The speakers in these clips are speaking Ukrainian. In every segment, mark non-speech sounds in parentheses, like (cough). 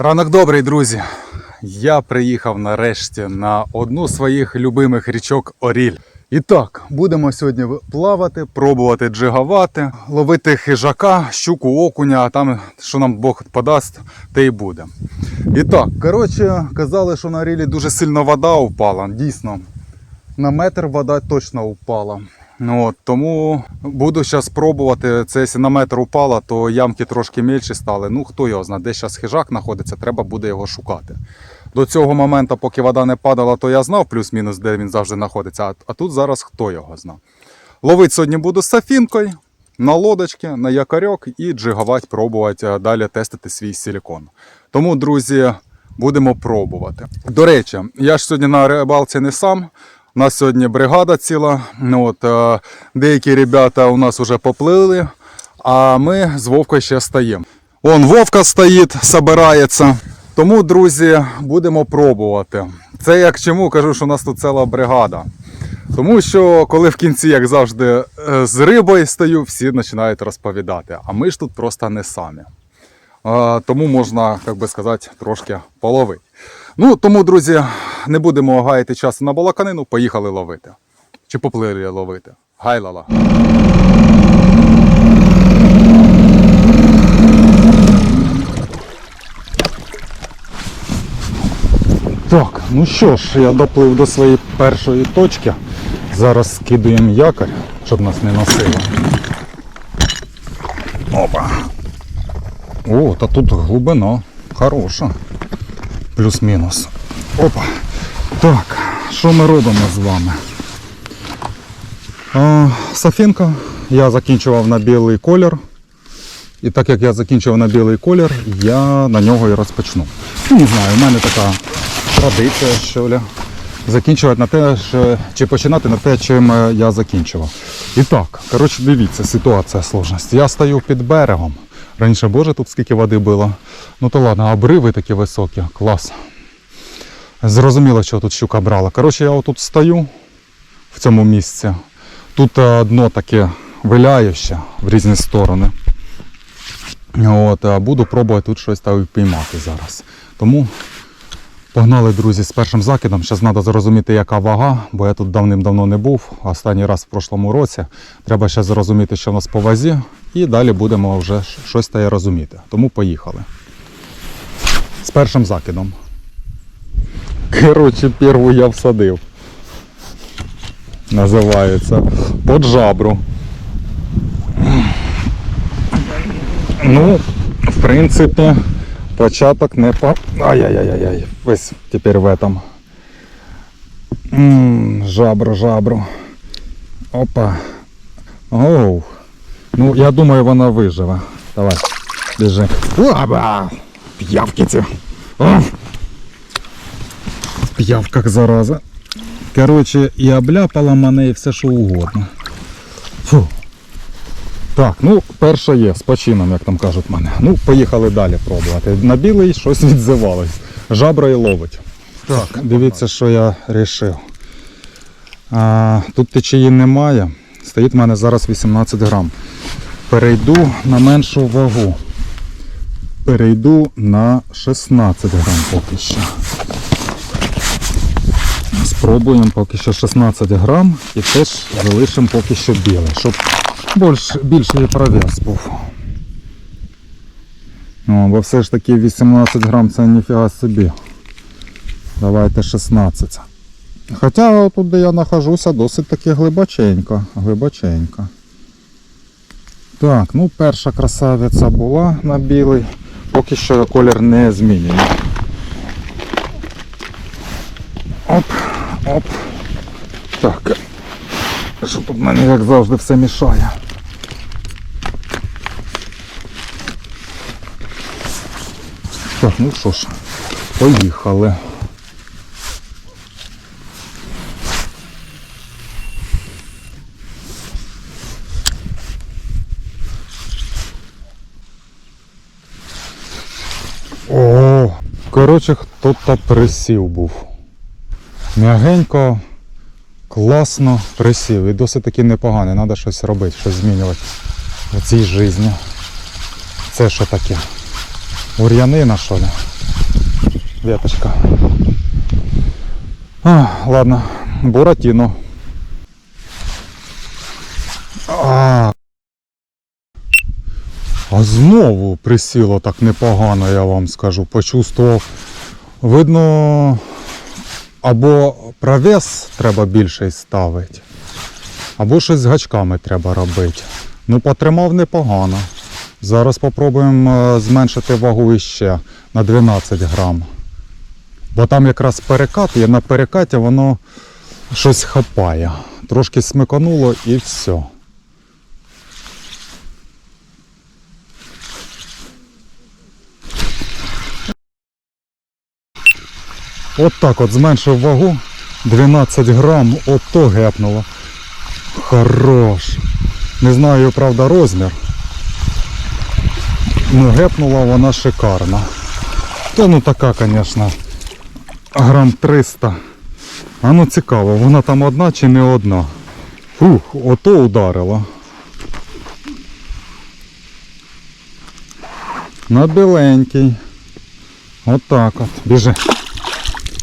Ранок добрий, друзі. Я приїхав нарешті на одну з своїх любимих річок Оріль. І так, будемо сьогодні плавати, пробувати джигавати, ловити хижака, щуку, окуня, а там, що нам Бог подасть, те й буде. І так, коротше, казали, що на Орілі дуже сильно вода впала. Дійсно, на метр вода точно впала. Ну, от, тому буду зараз пробувати. Це якщо на метр упала, то ямки трошки менші стали. Ну хто його знає, де зараз хижак знаходиться, треба буде його шукати. До цього моменту, поки вода не падала, то я знав плюс-мінус, де він завжди знаходиться. А, а тут зараз хто його знав. Ловити сьогодні буду з сафінкою на лодочки, на якорьок і джигувати, пробувати далі тестити свій силікон. Тому, друзі, будемо пробувати. До речі, я ж сьогодні на рибалці не сам. У нас сьогодні бригада ціла. Ну, от, е, деякі ребята у нас вже поплили, а ми з Вовкою ще стоїмо. Он Вовка стоїть, собирається. Тому, друзі, будемо пробувати. Це як чому кажу, що у нас тут ціла бригада. Тому що коли в кінці, як завжди, е, з рибою стою, всі починають розповідати. А ми ж тут просто не самі. Тому можна, як би сказати, трошки половити. Ну, тому, друзі, не будемо гаяти часу на балаканину, поїхали ловити. Чи поплили ловити. Гайлала. Так, ну що ж, я доплив до своєї першої точки. Зараз скидуємо якорь, щоб нас не носило. Опа. О, та тут глибина хороша. Плюс-мінус. Опа. Так, що ми робимо з вами? Сафінка я закінчував на білий колір. І так як я закінчував на білий колір, я на нього і розпочну. Ну, Не знаю, у мене така традиція, що ли, закінчувати на те, що, чи починати на те, чим е, я закінчував. І так, коротше, дивіться, ситуація сложність. Я стою під берегом. Раніше, боже, тут скільки води було. Ну то ладно, обриви такі високі, клас. Зрозуміло, що тут щука брала. Коротше, я отут стою в цьому місці. Тут е, дно таке виляюще в різні сторони. От, буду пробувати тут щось там піймати зараз. Тому погнали, друзі, з першим закидом. Зараз треба зрозуміти, яка вага, бо я тут давним-давно не був. Останній раз в прошлому році. Треба ще зрозуміти, що в нас по вазі, і далі будемо вже щось та розуміти. Тому поїхали. З першим закидом. Коротше, перву я всадив. Називається. Под жабру. Ну, в принципі, початок не по... Ай-яй-яй-яй, весь тепер в этом. М, жабру, жабру. Опа. Оу. Ну, я думаю, вона виживе. Давай, біжи. Лаба! П'явки ці. О! П'явка зараза. Коротше, і обляпала мене і все що угодно. Фу. Так, ну перша є, з почином, як там кажуть мене. Ну, поїхали далі пробувати. На білий щось відзивалось. Жабра і ловить. Так, дивіться, що я вирішив. Тут течії немає. Стоїть в мене зараз 18 грам. Перейду на меншу вагу. Перейду на 16 грам поки що. Спробуємо поки що 16 грам і теж залишимо поки що білий, щоб більш, більший провес був. О, бо все ж таки 18 грам це ніфіга собі. Давайте 16. Хоча тут, де я нахожуся, досить таки глибоченько. Глибоченько. Так, ну перша красавиця була на білий. Поки що колір не змінює. Оп, оп. Так. Що тут мені, як завжди, все мішає. Так, ну що ж, поїхали. О, коротше, хто-то присів був. М'ягенько, класно присів і досить таки непоганий. Треба щось робити, щось змінювати в цій житті. Це що таке? Ур'янина що ли? веточка. А, ладно, Буратіно. А, а знову присіло так непогано, я вам скажу. Почувствував. Видно, або провес треба більший ставити, або щось з гачками треба робити. Ну, потримав непогано. Зараз спробуємо е, зменшити вагу іще на 12 грам. Бо там якраз перекат, і на перекаті воно щось хапає. Трошки смикануло і все. От так от зменшив вагу. 12 грам, ото гепнуло. Хорош. Не знаю, правда, розмір. Ну, гепнула вона шикарна. Та ну така, звісно, грам 300. А ну цікаво, вона там одна чи не одна. Фух, ото ударила. На біленький. Отак от. Біжи.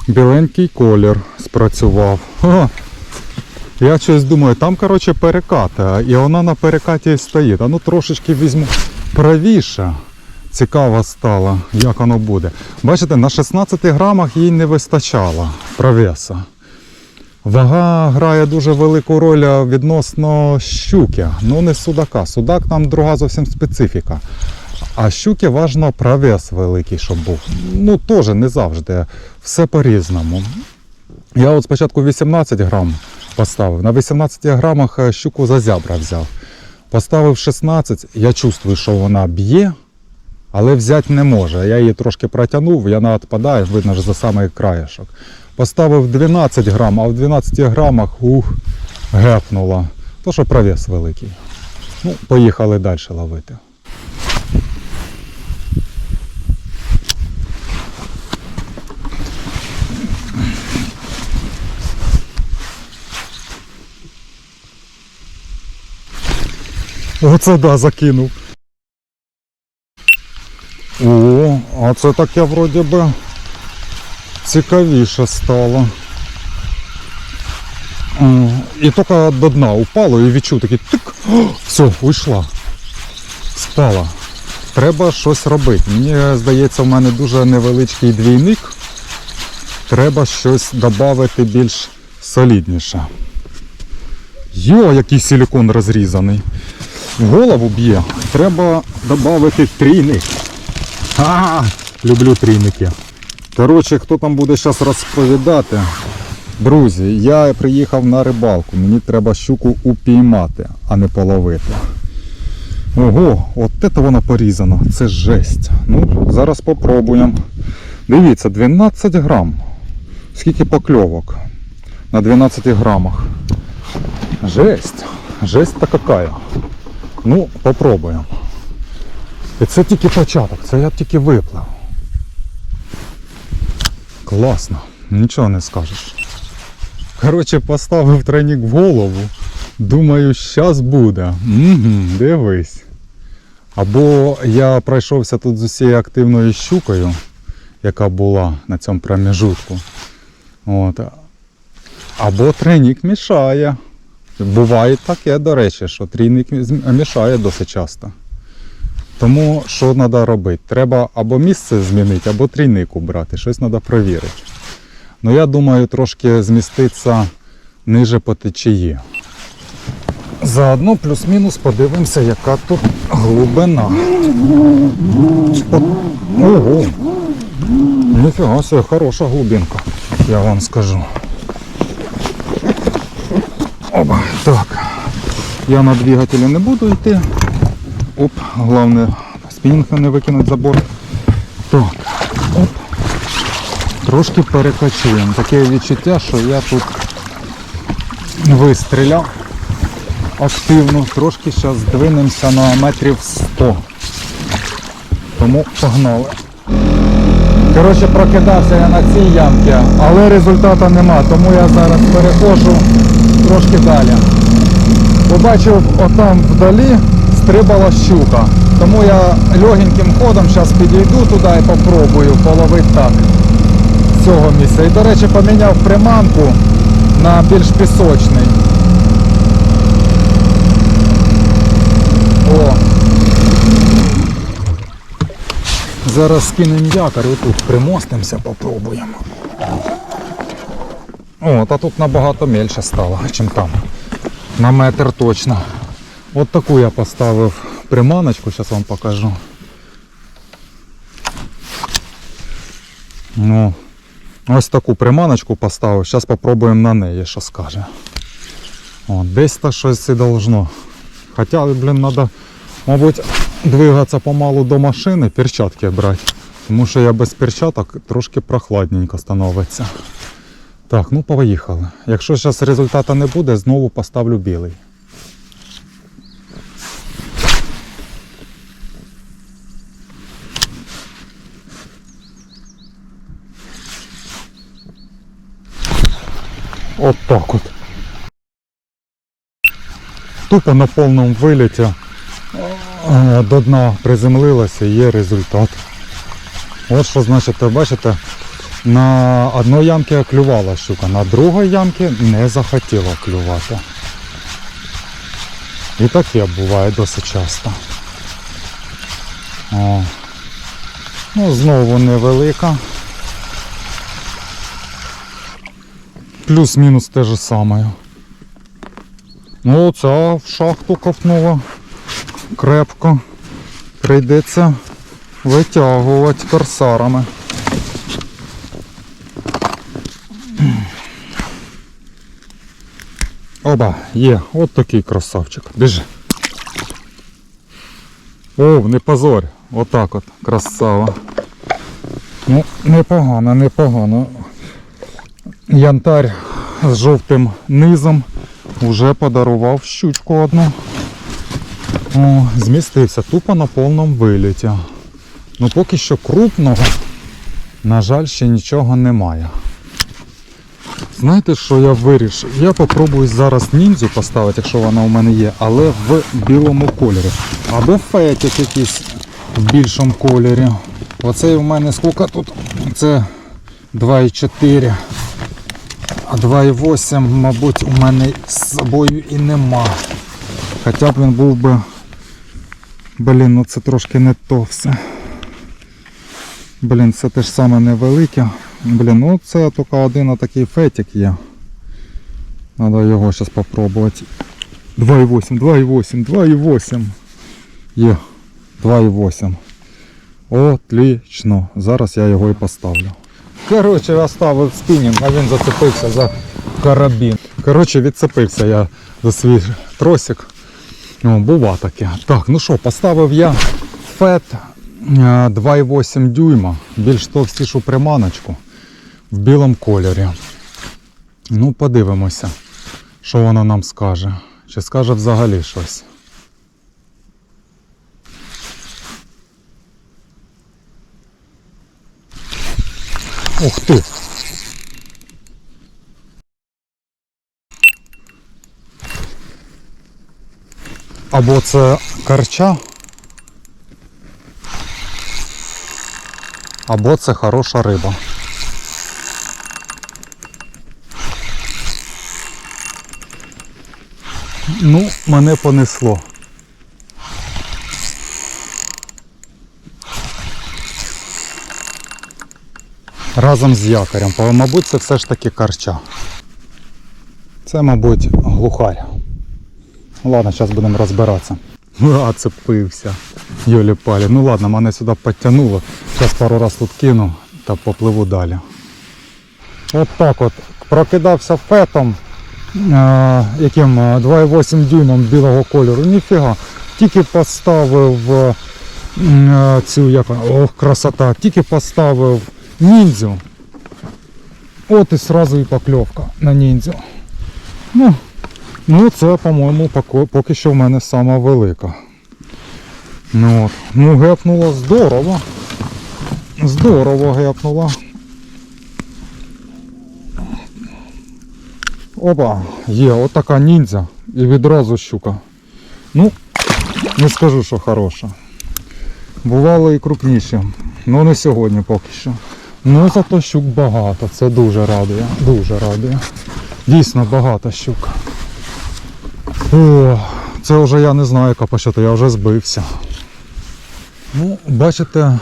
Біленький колір спрацював. Ха. Я щось думаю, там, коротше, перекат, і вона на перекаті стоїть. А ну трошечки візьму правіше. Цікаво стало, як воно буде. Бачите, на 16 грамах їй не вистачало провеса. Вага грає дуже велику роль відносно щуки, ну не судака. Судак там друга зовсім специфіка. А щуки важно провес великий, щоб був. Ну, теж не завжди. Все по-різному. Я от спочатку 18 грам поставив. На 18 грамах е, щуку за зябра взяв. Поставив 16, я чувствую, що вона б'є, але взяти не може. Я її трошки протягнув, вона відпадає, видно ж за самий краєшок. Поставив 12 грам, а в 12 грамах ух, гепнула. То що провес великий. Ну, поїхали далі ловити. Оце да, закинув. О, а це таке вроді би цікавіше стало. І тільки до дна упало і відчув такий тик. О, все, уйшла. Спала. Треба щось робити. Мені здається, в мене дуже невеличкий двійник. Треба щось додати більш солідніше. Йо, який силикон розрізаний. В голову б'є. Треба додати трійник. А, люблю трійники. Коротше, хто там буде зараз розповідати. Друзі, я приїхав на рибалку. Мені треба щуку упіймати, а не половити. Ого, от це воно порізано. Це жесть. Ну, зараз попробуємо. Дивіться, 12 грам. Скільки покльовок на 12 грамах. Жесть. Жесть-то какая. Ну, попробуємо. І це тільки початок, це я тільки виплив. Класно, нічого не скажеш. Коротше, поставив тренік в голову. Думаю, щас буде. Угу, дивись. Або я пройшовся тут з усією активною щукою, яка була на цьому проміжутку. От. Або тренік мішає. Буває таке, до речі, що трійник мішає досить часто. Тому що треба робити? Треба або місце змінити, або трійник убрати. Щось треба перевірити. Ну я думаю, трошки зміститися ниже по течії. Заодно плюс-мінус подивимося, яка тут глибина. Ого! Ніфіга себе, хороша глибинка, я вам скажу. Оба, так. Я на двигателі не буду йти. Оп, головне спінінг не викинути за борт. Так, оп. Трошки перекачуємо. Таке відчуття, що я тут вистріляв активно. Трошки зараз здвинемося на метрів 100. Тому погнали. Коротше, прокидався я на цій ямці, але результату нема, тому я зараз переходжу трошки далі. Побачив отам вдалі стрибала щука. Тому я легеньким ходом зараз підійду туди і попробую половити так. з цього місця. І, до речі, поміняв приманку на більш пісочний. О. Зараз скинемо якорь, отут примостимося, попробуємо. О, та тут набагато менше стало, ніж там. На метр точно. От таку я поставив приманочку, зараз вам покажу. Ну, ось таку приманочку поставив. Зараз спробуємо на неї, що скаже. О, десь то щось і должно. Хоча, блін, треба, мабуть, двигатися помалу до машини, перчатки брати. Тому що я без перчаток трошки прохладненько становиться. Так, ну поїхали. Якщо зараз результату не буде, знову поставлю білий. От так от. Тупо на повному виліті е, до дна приземлилося і є результат. От що значить, бачите, на одній ямці клювала щука, на другій ямці не захотіла клювати. І таке буває досить часто. О. Ну, знову невелика. Плюс-мінус те ж саме. Ну, ця в шахту копнула крепко. Прийдеться витягувати корсарами. Оба, є, от такий красавчик. Біжи. О, не позорь. Отак от, красава. Ну, непогано, непогано. Янтарь з жовтим низом вже подарував щучку одну. О, змістився тупо на повному виліті. Ну поки що крупного, на жаль, ще нічого немає. Знаєте, що я вирішив? Я попробую зараз ніндзю поставити, якщо вона у мене є, але в білому кольорі. Або фетик якийсь в більшому кольорі. Оцей у мене скільки тут? Це 2,4. А 2,8, мабуть, у мене з собою і нема. Хоча б він був би. Блін, ну це трошки не то все. Блін, це те ж саме невелике. Блін, ну це тільки один такий фетик є. Треба його зараз спробувати. 2,8, 2,8, 2,8. Є. 2,8. Отлично. Зараз я його і поставлю. Коротше, я ставив спінінг, а він зацепився за карабін. Коротше, відцепився я за свій тросик. О, бува таке. Так, ну що, поставив я фет е, 2,8 дюйма, більш товстішу приманочку в білому кольорі. Ну, подивимося, що воно нам скаже. Чи скаже взагалі щось. Ух ти! Або це карча, або це хороша риба. Ну, мене понесло. Разом з якорем. Мабуть, це все ж таки карча. Це, мабуть, глухарь. Ладно, зараз будемо розбиратися. А, цепився. Йолі палі. Ну ладно, мене сюди підтягнуло. Зараз пару раз тут кину та попливу далі. От так от. Прокидався фетом, яким е, 2,8 дюймом білого кольору. Ніфіга. Тільки поставив цю як ох, красота. Тільки поставив ніндзю. От і сразу і покльовка на ніндзю. Ну, Ну, це, по-моєму, поки, що в мене сама велика. Ну, от. ну гепнуло здорово. Здорово гепнуло. Опа, є, отака ніндзя і відразу щука. Ну, не скажу, що хороша. Бувало і крупніше. Ну не сьогодні поки що. Ну зато щук багато, це дуже радує, дуже радує. Дійсно багато щук. О, це вже я не знаю, яка пощата, я вже збився. Ну, бачите,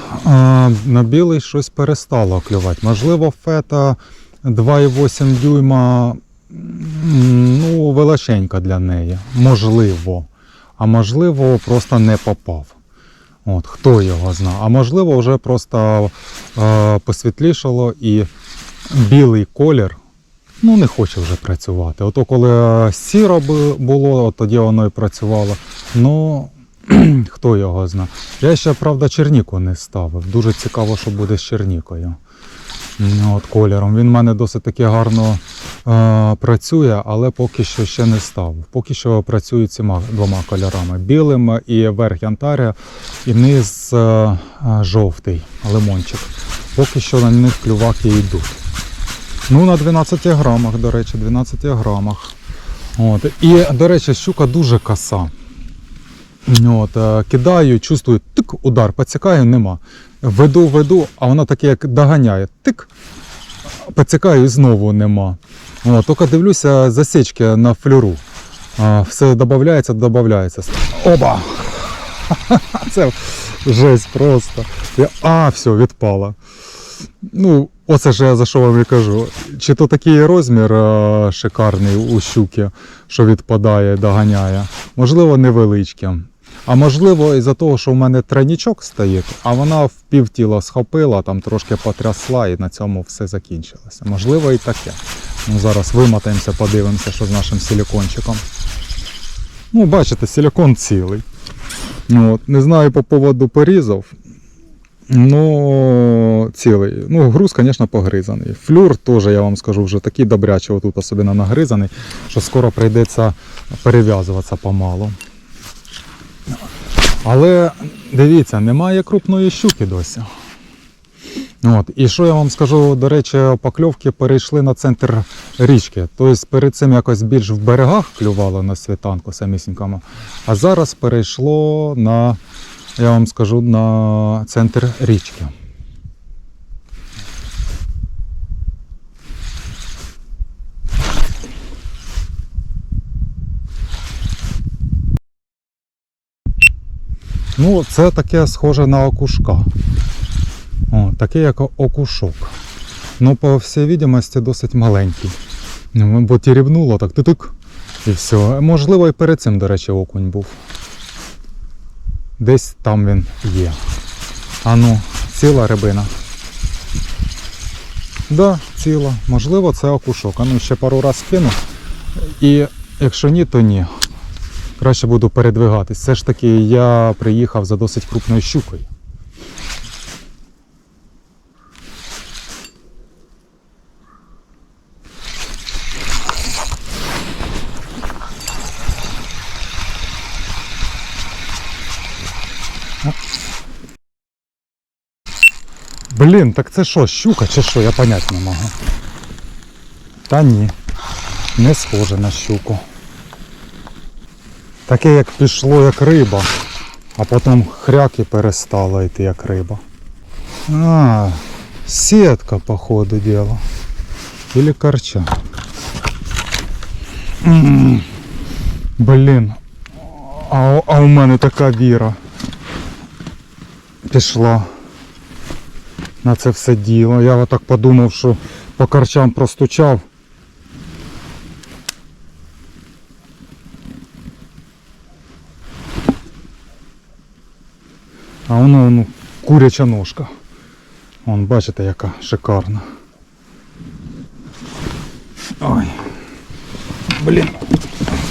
на білий щось перестало клювати. Можливо, фета 2,8 дюйма ну, величенька для неї. Можливо. А можливо, просто не попав. От, хто його знає. А можливо, вже просто е, посвітлішало і білий колір ну, не хоче вже працювати. Ото коли сіро було, от тоді воно і працювало. Ну, (clears throat) хто його знає. Я ще, правда, черніку не ставив. Дуже цікаво, що буде з чернікою. Ну, От кольором. Він в мене досить таки гарно е, працює, але поки що ще не ставив. Поки що працюю цими двома кольорами: білим і верх янтаря, і низ е, е, жовтий лимончик. Поки що на них клюваки йдуть. Ну, на 12 грамах, до речі, 12 грамах. От. І, до речі, щука дуже коса. От, е, кидаю, чувствую, тик, удар, поцікаю, нема. Веду, веду, а вона таке як доганяє. Тик, поцікаю і знову нема. От, тільки дивлюся засічки на флюру. Все додається, додається. Оба! (laughs) Це жесть просто. Я, а, все, відпала. Ну, оце ж я за що вам і кажу. Чи то такий розмір е, шикарний у щуки, що відпадає, доганяє. Можливо, невеличкий. А можливо, із-за того, що в мене тройнічок стоїть, а вона в пів тіла схопила, там трошки потрясла і на цьому все закінчилося. Можливо, і таке. Ну, зараз вимотаємося, подивимося, що з нашим силікончиком. Ну, бачите, силікон цілий. Ну, От, не знаю по поводу порізів. Ну, цілий. Ну, груз, звісно, погризаний. Флюр теж, я вам скажу, вже такий добрячий, отут особливо нагризаний, що скоро прийдеться перев'язуватися помалу. Але дивіться, немає крупної щуки досі. От. І що я вам скажу, до речі, покльовки перейшли на центр річки. Тобто перед цим якось більш в берегах клювало на світанку самісінькому, а зараз перейшло на, я вам скажу, на центр річки. Ну, це таке схоже на окушка. О, таке як окушок. Ну, по всій відомості, досить маленький. Ну, Бо тірібнуло так тик і все. Можливо, і перед цим, до речі, окунь був. Десь там він є. А ну, ціла рибина. Да, ціла. Можливо, це окушок. А ну ще пару раз кину. І якщо ні, то ні. Краще буду передвигатись. Все ж таки я приїхав за досить крупною щукою. Блін, так це що, щука чи що? Я понять не можу. Та ні. Не схоже на щуку. Таке як пішло як риба, а потім хряк і перестало йти як риба. А, сітка, по ходу діла. Или корча. Блін. А, а у мене така віра. Пішла на це все діло. Я отак подумав, що по корчам простучав. А воно ну, куряча ножка. Вон, бачите, яка шикарна. Ой. Блін.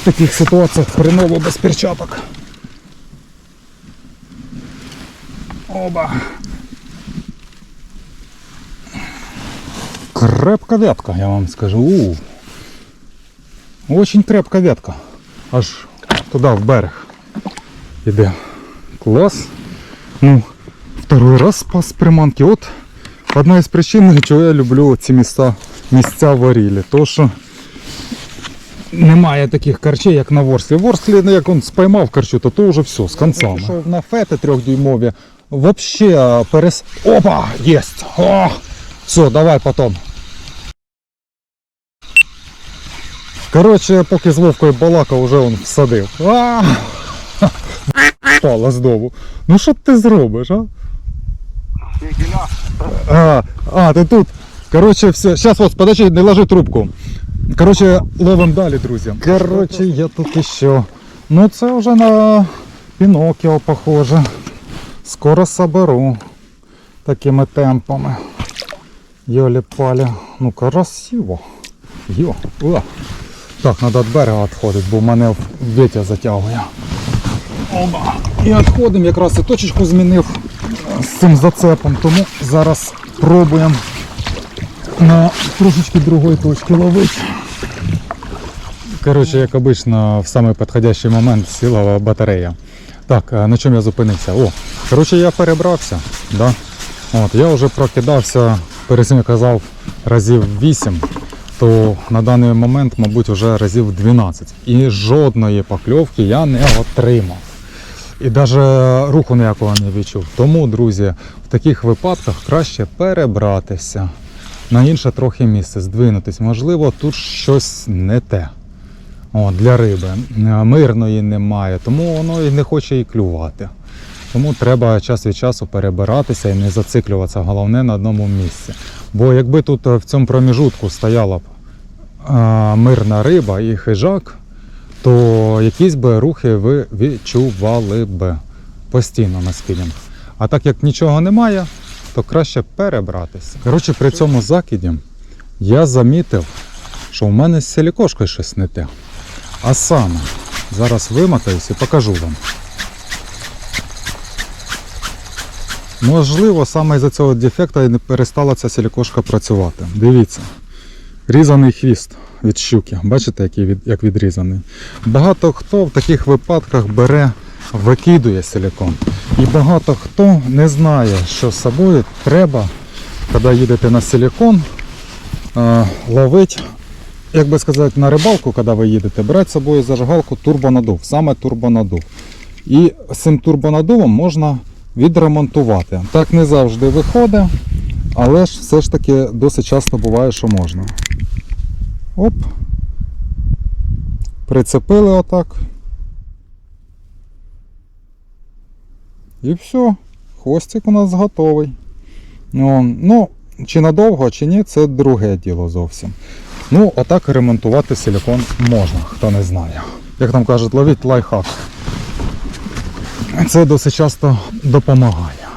В таких ситуаціях хреново без перчаток. Оба. Крепка ветка, я вам скажу. У. Очень крепка ветка. Аж туди в берег. Іде. Клас. Ну, второй раз спас приманки. От одна із причин, чого я люблю ці місця, місця в. То що немає таких карчей, як на Ворслі. Ворслі, ну, як він спіймав карчу, то то вже все, з концами. Пішов на фети трьохдюймові. Вообще перес... Опа! Єсть! О! Все, давай потом. Коротше, поки з Вовкою балакав, уже он всадив. А! Пала знову. Ну що ти зробиш, а? А, а, ти тут. Коротше, все. Сейчас вот, подожди, не ложи трубку. Коротше, ловим далі, друзі. Коротше, я тут іще. Ну це вже на Пінокіо похоже. Скоро соберу такими темпами. Йолі палі. Ну красиво. Йо. О. Так, треба від берега відходити, бо мене в вітя затягує. Оба. І відходимо, якраз і точечку змінив з цим зацепом, тому зараз пробуємо на трошечки другої точки ловити. Коротше, як обично, в самий підходящий момент сіла батарея. Так, на чому я зупинився? О, коротше, я перебрався. Да? От, я вже прокидався, перед цим я казав, разів 8, то на даний момент, мабуть, вже разів 12. І жодної покльовки я не отримав. І навіть руху ніякого не відчув. Тому, друзі, в таких випадках краще перебратися на інше трохи місце, здвинутись. Можливо, тут щось не те. О, для риби. Е, Мирної немає, тому воно і не хоче і клювати. Тому треба час від часу перебиратися і не зациклюватися, головне на одному місці. Бо якби тут е, в цьому проміжутку стояла б е, мирна риба і хижак, то якісь би рухи ви відчували б постійно на спінінг. А так як нічого немає, то краще перебратися. Коротше, при цьому закиді я замітив, що в мене з силікошкою щось не те. А саме, зараз вимотаюсь і покажу вам. Можливо, саме із-за цього дефекта і не перестала ця силікошка працювати. Дивіться, різаний хвіст від щуки. Бачите, як відрізаний. Багато хто в таких випадках бере, викидує силікон. І багато хто не знає, що з собою треба, коли їдете на силікон, е, ловити як би сказати, на рибалку, коли ви їдете, брати з собою зажигалку турбонадув, саме турбонадув. І цим турбонадувом можна відремонтувати. Так не завжди виходить, але ж все ж таки досить часто буває, що можна. Оп. Прицепили отак. І все, хвостик у нас готовий. Ну, ну, чи надовго, чи ні, це друге діло зовсім. Ну, отак ремонтувати силікон можна, хто не знає. Як там кажуть, ловіть лайфхак. Це досить часто допомагає.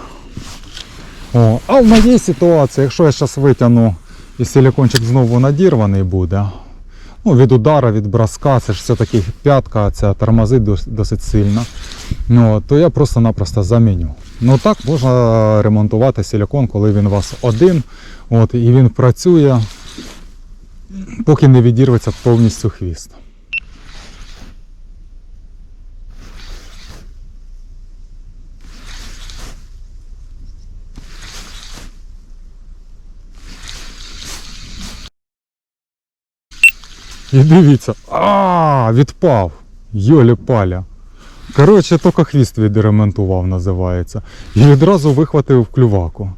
О, а в моїй ситуації, якщо я зараз витягну і силікончик знову надірваний буде, ну, від удара, від броска, це ж все-таки п'ятка, ця тормозить досить сильно, ну, то я просто-напросто заміню. Ну так можна ремонтувати силікон, коли він у вас один, от, і він працює поки не відірветься повністю хвіст. І дивіться, а відпав. Йолі паля. Коротше, тільки хвіст відремонтував, називається. І відразу вихватив клюваку.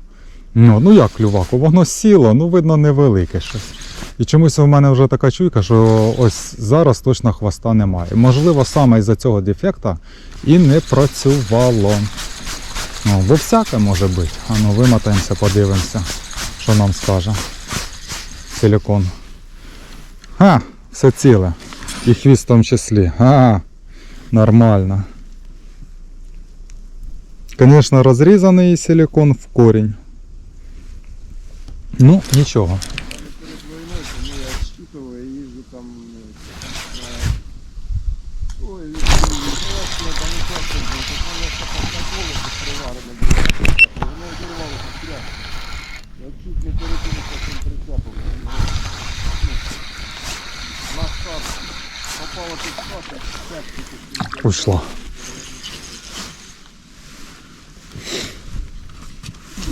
Ну, ну як клюваку? Воно сіло, ну видно невелике щось. І чомусь у мене вже така чуйка, що ось зараз точно хвоста немає. Можливо, саме із-за цього дефекта і не працювало. Ну, бо всяке може бути. А ну вимотаємося, подивимося, що нам скаже. Силікон. Ха, все ціле. І хвіст в тому числі. А, нормально. Звісно, розрізаний силікон в корінь. Ну, нічого.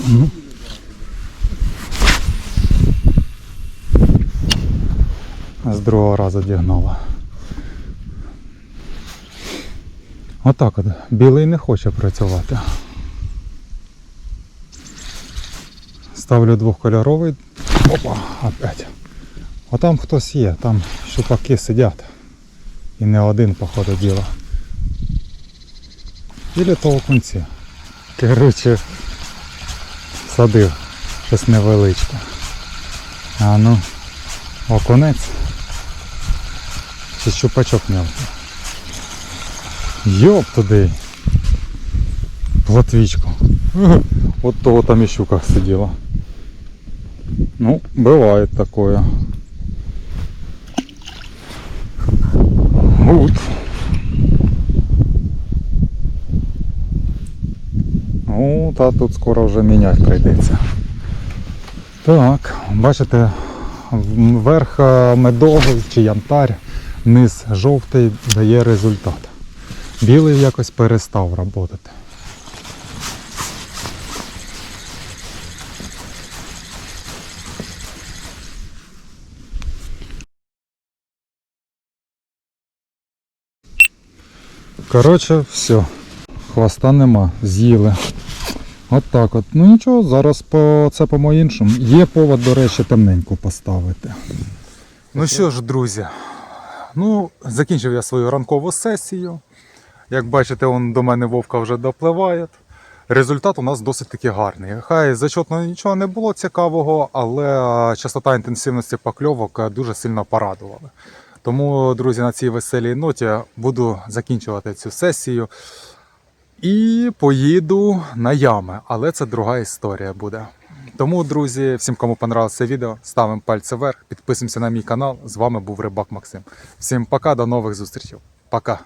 Ну. З другого разу дігнала. Отак от. Білий не хоче працювати. Ставлю двохкольоровий. Опа, опять. А там хтось є, там щупаки сидять. І не один, походу, діло. Ілі то окунці. Коротше, садив щось невеличке. А ну, окунець. Чи щупачок мелкий. Йоп туди. Платвічку. От того там і щука сиділа. Ну, бывает такое. Гуд. Ну, та тут скоро вже міняти прийдеться. Так, бачите, верх е, медовий чи янтар, низ жовтий дає результат. Білий якось перестав працювати. Коротше, все. Хвоста нема, з'їли. От так от. Ну нічого, зараз по це по-іншому. Є повод, до речі, темненько поставити. Ну що ж, друзі, ну, закінчив я свою ранкову сесію. Як бачите, он до мене вовка вже допливає. Результат у нас досить таки гарний. Хай зачетно нічого не було цікавого, але частота інтенсивності покльовок дуже сильно порадувала. Тому, друзі, на цій веселій ноті буду закінчувати цю сесію. І поїду на ями, але це друга історія буде. Тому, друзі, всім, кому понравилося відео, ставимо пальці вверх, підписуємося на мій канал. З вами був Рибак Максим. Всім пока, до нових зустрічей. Пока.